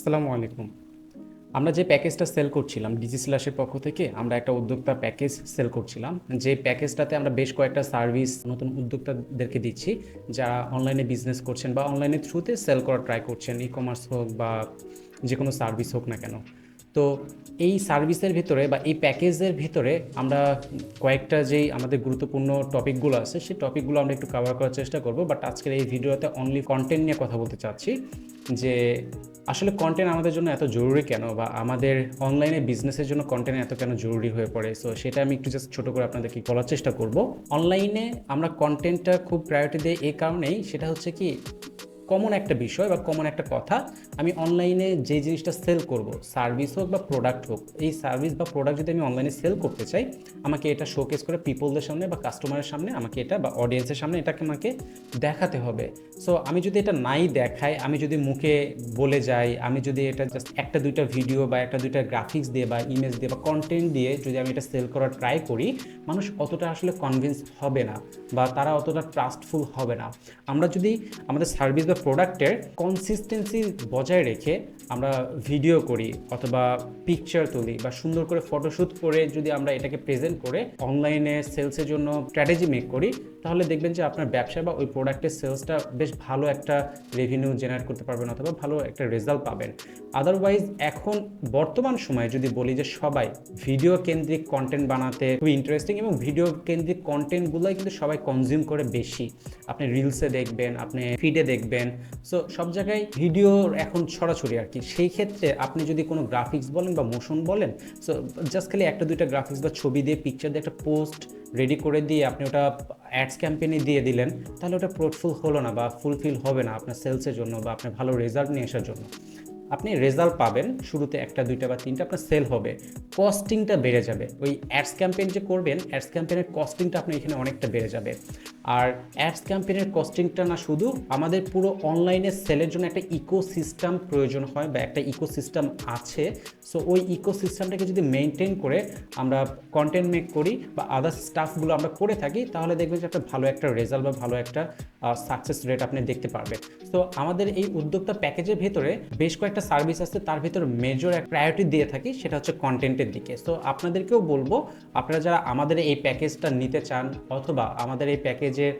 আসসালামু আলাইকুম। আমরা যে প্যাকেজটা সেল করছিলাম ডিজি স্ল্যাশের পক্ষ থেকে আমরা একটা উদ্যোক্তা প্যাকেজ সেল করছিলাম। যে প্যাকেজটাতে আমরা বেশ কয়েকটা সার্ভিস নতুন উদ্যোক্তাদেরকে দিচ্ছি, যারা অনলাইনে বিজনেস করছেন বা অনলাইনে থ্রুতে সেল করার ট্রাই করছেন ই কমার্স হোক বা যে কোনো সার্ভিস হোক না কেন। তো এই সার্ভিসের ভিতরে বা এই প্যাকেজের ভিতরে আমরা কয়েকটা যেই আমাদের গুরুত্বপূর্ণ টপিকগুলো আছে, সেই টপিকগুলো আমরা একটু কভার করার চেষ্টা করব। বাট আজকের এই ভিডিওতে অনলি কন্টেন্ট নিয়ে কথা বলতে চাচ্ছি যে আসলে কন্টেন্ট আমাদের জন্য এত জরুরি কেন বা আমাদের অনলাইনে বিজনেসের জন্য কন্টেন্ট এত কেন জরুরি হয়ে পড়ে? সো সেটা আমি একটু জাস্ট ছোটো করে আপনাদেরকে বলার চেষ্টা করব। অনলাইনে আমরা কন্টেন্টটা খুব প্রায়োরিটি দিই এই কারণেই, সেটা হচ্ছে কি কমন একটা বিষয় বা কমন একটা কথা, আমি অনলাইনে যে জিনিসটা সেল করব সার্ভিস হোক বা প্রোডাক্ট হোক, এই সার্ভিস বা প্রোডাক্ট যদি আমি অনলাইনে সেল করতে চাই, আমাকে এটা শোকেস করে পিপলদের সামনে বা কাস্টমারের সামনে, আমাকে এটা বা অডিয়েন্সের সামনে এটাকে আমাকে দেখাতে হবে। সো আমি যদি এটা নাই দেখাই, আমি যদি মুখে বলে যাই, আমি যদি এটা জাস্ট একটা দুইটা ভিডিও বা একটা দুইটা গ্রাফিক্স দিয়ে বা ইমেজ দিয়ে বা কন্টেন্ট দিয়ে যদি আমি এটা সেল করার ট্রাই করি, মানুষ অতটা আসলে কনভিন্স হবে না বা তারা অতটা ট্রাস্টফুল হবে না। আমরা যদি আমাদের সার্ভিস বা প্রোডাক্টের কনসিস্টেন্সি বজায় রেখে আমরা ভিডিও করি অথবা পিকচার তুলি বা সুন্দর করে ফটোশ্যুট করে যদি আমরা এটাকে প্রেজেন্ট করে অনলাইনে সেলসের জন্য স্ট্র্যাটেজি মেক করি, তাহলে দেখবেন যে আপনার ব্যবসা বা ওই প্রোডাক্টের সেলসটা বেশ ভালো একটা রেভিনিউ জেনারেট করতে পারবেন অথবা ভালো একটা রেজাল্ট পাবেন। আদারওয়াইজ এখন বর্তমান সময়ে যদি বলি যে সবাই ভিডিও কেন্দ্রিক কন্টেন্ট বানাতে খুবই ইন্টারেস্টিং এবং ভিডিও কেন্দ্রিক কন্টেন্টগুলোই কিন্তু সবাই কনজিউম করে বেশি। আপনি রিলসে দেখবেন, আপনি ফিডে দেখবেন। সো সব জায়গায় ভিডিও এখন ছড়াছড়ি আর কি। সেই ক্ষেত্রে আপনি যদি কোনো গ্রাফিক্স বলেন বা মোশন বলেন সো জাস্ট খালি একটা দুইটা গ্রাফিক্স বা ছবি দিয়ে পিকচার দিয়ে একটা পোস্ট রেডি করে দিয়ে আপনি ওটা অ্যাডস ক্যাম্পেইনে দিয়ে দিলেন, তাহলে ওটা ফ্রুটফুল হলো না বা ফুলফিল হবে না আপনার সেলসের জন্য বা আপনার ভালো রেজাল্ট নিয়ে আসার জন্য। আপনি রেজাল্ট পাবেন, শুরুতে একটা, দুইটা বা তিনটা আপনার সেল হবে কস্টিংটা বেড়ে যাবে। ওই অ্যাডস ক্যাম্পেইন যে করবেন অ্যাডস ক্যাম্পেইনের কস্টিংটা আপনার এখানে অনেকটা বেড়ে যাবে। আর অ্যাডস ক্যাম্পেনের কস্টিংটা না শুধু, আমাদের পুরো অনলাইনে সেলের জন্য একটা ইকোসিস্টেম প্রয়োজন হয় বা একটা ইকোসিস্টেম আছে। সো ওই ইকোসিস্টেমটাকে যদি মেনটেন করে আমরা কন্টেন্ট মেক করি বা আদার্স স্টাফগুলো আমরা করে থাকি, তাহলে দেখবেন যে একটা ভালো একটা রেজাল্ট বা ভালো একটা সাকসেস রেট আপনি দেখতে পারবেন। তো আমাদের এই উদ্যোক্তা প্যাকেজের ভেতরে বেশ কয়েকটা সার্ভিস আছে, তার ভিতরে মেজর এক প্রায়োরিটি দিয়ে থাকি, সেটা হচ্ছে কন্টেন্টের দিকে। সো আপনাদেরকেও বলব, আপনারা যারা আমাদের এই প্যাকেজটা নিতে চান, অথবা আমাদের এই প্যাকেজের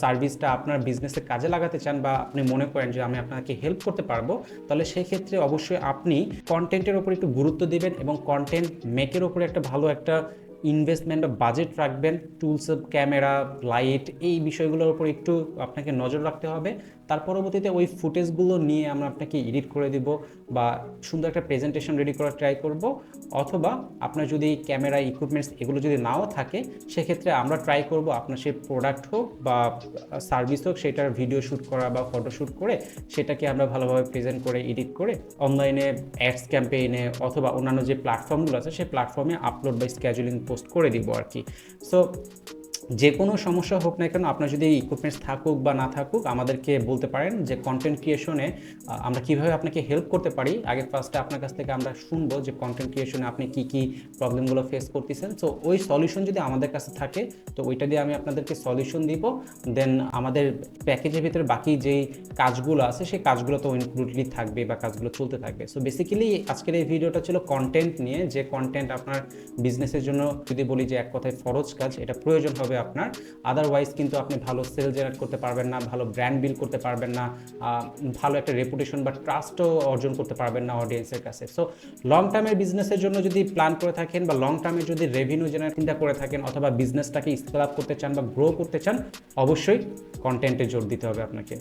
সার্ভিসটা আপনার বিজনেসে কাজে লাগাতে চান বা আপনি মনে করেন যে আমি আপনাকে হেল্প করতে পারব, তাহলে সেই ক্ষেত্রে অবশ্যই আপনি কন্টেন্টের ওপর একটু গুরুত্ব দিবেন এবং কন্টেন্ট মেকের ওপরে একটা ভালো একটা ইনভেস্টমেন্ট বা বাজেট রাখবেন টুলস ক্যামেরা লাইট এই বিষয়গুলোর উপর একটু আপনাকে নজর রাখতে হবে। তার পরবর্তীতে ওই ফুটেজগুলো নিয়ে আমরা আপনাকে এডিট করে দিব বা সুন্দর একটা প্রেজেন্টেশন রেডি করার ট্রাই করব। অথবা আপনার যদি ক্যামেরা ইকুইপমেন্টস এগুলো যদি নাও থাকে, সেক্ষেত্রে আমরা ট্রাই করব আপনার সেই প্রোডাক্ট হোক বা সার্ভিস হোক, সেটার ভিডিও শ্যুট করা বা ফটো শ্যুট করে সেটাকে আমরা ভালোভাবে প্রেজেন্ট করে এডিট করে অনলাইনে অ্যাডস ক্যাম্পেইনে অথবা অন্যান্য যে প্ল্যাটফর্মগুলো আছে, সেই প্ল্যাটফর্মে আপলোড বা স্ক্যাজুলিং পোস্ট করে দিব আর কি। সো যে কোনো সমস্যা হোক না কেন, আপনার যদি ইকুইপমেন্টস থাকুক বা না থাকুক, আমাদেরকে বলতে পারেন যে কন্টেন্ট ক্রিয়েশনে আমরা কীভাবে আপনাকে হেল্প করতে পারি। আগে ফার্স্টে আপনার কাছ থেকে আমরা শুনব যে কন্টেন্ট ক্রিয়েশনে আপনি কি কি প্রবলেমগুলো ফেস করতেছেন। সো ওই সলিউশন যদি আমাদের কাছে থাকে, তো ওইটা দিয়ে আমি আপনাদেরকে সলিউশন দিব। দেন আমাদের প্যাকেজের ভিতরে বাকি যেই কাজগুলো আছে, সেই কাজগুলো তো ইনক্লুডলি থাকবে বা কাজগুলো চলতে থাকবে। সো বেসিক্যালি আজকের এই ভিডিওটা ছিল কন্টেন্ট নিয়ে, যে কন্টেন্ট আপনার বিজনেসের জন্য যদি বলি যে এক কথায় ফরজ কাজ, এটা প্রয়োজন হবে আপনার। আদারওয়াইজ কিন্তু আপনি ভালো সেল জেনারেট করতে পারবেন না, ভালো ব্র্যান্ড বিল করতে পারবেন না ভালো একটা রেপুটেশন বা ট্রাস্টও অর্জন করতে পারবেন না অডিয়েন্সের কাছে। সো লং টার্মের বিজনেসের জন্য যদি প্ল্যান করে থাকেন বা লং টার্মে যদি রেভিনিউ জেনারেট চিন্তা করে থাকেন অথবা বিজনেসটাকে স্কেল আপ করতে চান বা গ্রো করতে চান, অবশ্যই কন্টেন্টে জোর দিতে হবে আপনাকে।